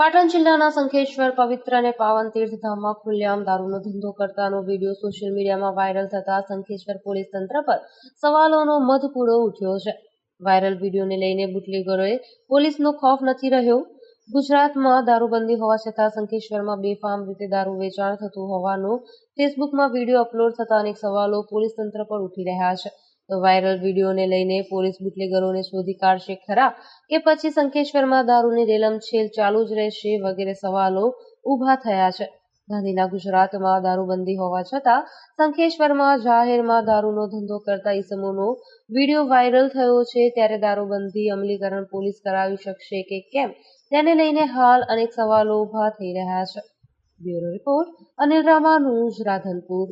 પાટણ જિલ્લાના સંખેશ્વર પવિત્ર અને પાવન તીર્થધામમાં ખુલ્લેઆમ દારૂનો ધંધો કરતાનો વીડિયો સોશિયલ મીડિયામાં વાયરલ થતા સંખેશ્વર પોલીસ તંત્ર પર સવાલોનો મધપૂડો ઉઠ્યો છે. વાયરલ વિડીયોને લઈને બુટલેગરોએ પોલીસનો ખોફ નથી રહ્યો. ગુજરાતમાં દારૂબંધી હોવા છતાં સંખેશ્વરમાં બેફામ રીતે દારૂ વેચાણ થતું હોવાનો ફેસબુકમાં વીડિયો અપલોડ થતા અનેક સવાલો પોલીસ તંત્ર પર ઉઠી રહ્યા છે. વાયરલ વિડીયોને લઈને પોલીસ બુટલેગરોને શોધી કાઢશે ખરા કે પછી સંકેશ્વરમાં દારૂની રેલમછેલ ચાલુ જ રહેશે વગેરે સવાલો ઊભા થયા છે. ગાંધીના ગુજરાતમાં દારૂબંધી હોવા છતાં સંખેશ્વરમાં જાહેરમાં દારૂનો ધંધો કરતા ઈસમોનો વીડિયો વાયરલ થયો છે ત્યારે દારૂબંધી અમલીકરણ પોલીસ કરાવી શકશે કે કેમ તેને લઈને હાલ અનેક સવાલો ઊભા થઈ રહ્યા છે. Bureau report Anil Ramanuj Radhanpur